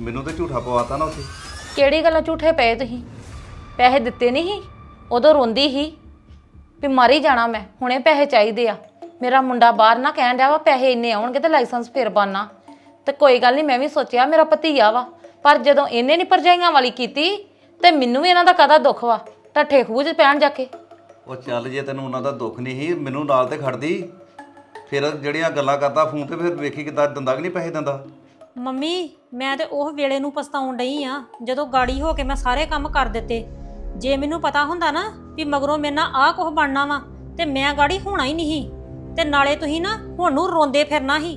ਮੈਨੂੰ ਤੇ ਝੂਠਾ ਪਵਾਤਾ ਨਾ ਉੱਥੇ। ਕਿਹੜੀ ਗੱਲਾਂ ਝੂਠੇ ਪਏ ਤੁਸੀਂ? ਪੈਸੇ ਦਿੱਤੇ ਨਹੀਂ ਸੀ? ਉਦੋਂ ਰੋਂਦੀ ਸੀ ਵੀ ਮਾਰੀ ਜਾਣਾ ਮੈਂ ਹੁਣੇ ਪੈਸੇ ਚਾਹੀਦੇ ਆ। ਮੇਰਾ ਮੁੰਡਾ ਬਾਹਰ ਨਾ ਕਹਿਣ ਡਿਆ ਵਾ ਪੈਸੇ ਇੰਨੇ ਆਉਣਗੇ ਤੇ ਲਾਇਸੈਂਸ ਫਿਰ ਬਾਨਾ ਤੇ ਕੋਈ ਗੱਲ ਨਹੀਂ ਮੈਂ ਵੀ ਸੋਚਿਆ ਮੇਰਾ ਭਤੀਆ ਵਾ। ਪਰ ਜਦੋਂ ਇਹਨੇ ਨਹੀਂ ਪਰਜਾਈਆਂ ਵਾਲੀ ਕੀਤੀ ਤੇ ਮੈਨੂੰ ਵੀ ਇਹਨਾਂ ਦਾ ਕਦਾ ਦੁੱਖ ਵਾ? ਟੱਠੇ ਖੂਹ 'ਚ ਪੈਣ ਜਾ ਕੇ। ਉਹ ਚੱਲ ਜੇ ਤੈਨੂੰ ਉਹਨਾਂ ਦਾ ਦੁੱਖ ਨਹੀਂ ਸੀ ਮੈਨੂੰ ਨਾਲ ਤੇ ਖੜਦੀ। ਫਿਰ ਜਿਹੜੀਆਂ ਗੱਲਾਂ ਕਰਦਾ ਫੋਨ ਤੇ ਫਿਰ ਵੇਖੀ ਕਿਦਾਂ ਦਿੰਦਾ ਕਿ ਨਹੀਂ ਪੈਸੇ ਦਿੰਦਾ। ਮੰਮੀ, ਮੈਂ ਤੇ ਉਹ ਵੇਲੇ ਨੂੰ ਪਛਤਾਉਣ ਡਈ ਆ, ਜਦੋਂ ਗਾੜੀ ਹੋ ਕੇ ਮੈਂ ਸਾਰੇ ਕੰਮ ਕਰ ਦਿੱਤੇ ਜੇ ਮੈਨੂੰ ਪਤਾ ਹੁੰਦਾ ਨਾ ਵੀ ਮਗਰੋਂ ਮੇਰੇ ਨਾਲ ਆਹ ਕੁਝ ਬਣਨਾ ਵਾ, ਤੇ ਮੈਂ ਗਾੜੀ ਹੋਣਾ ਹੀ ਨਹੀਂ ਸੀ। ਤੇ ਨਾਲੇ ਤੁਸੀਂ ਨਾ ਹੁਣ ਨੂੰ ਰੋਂਦੇ ਫਿਰਨਾ ਸੀ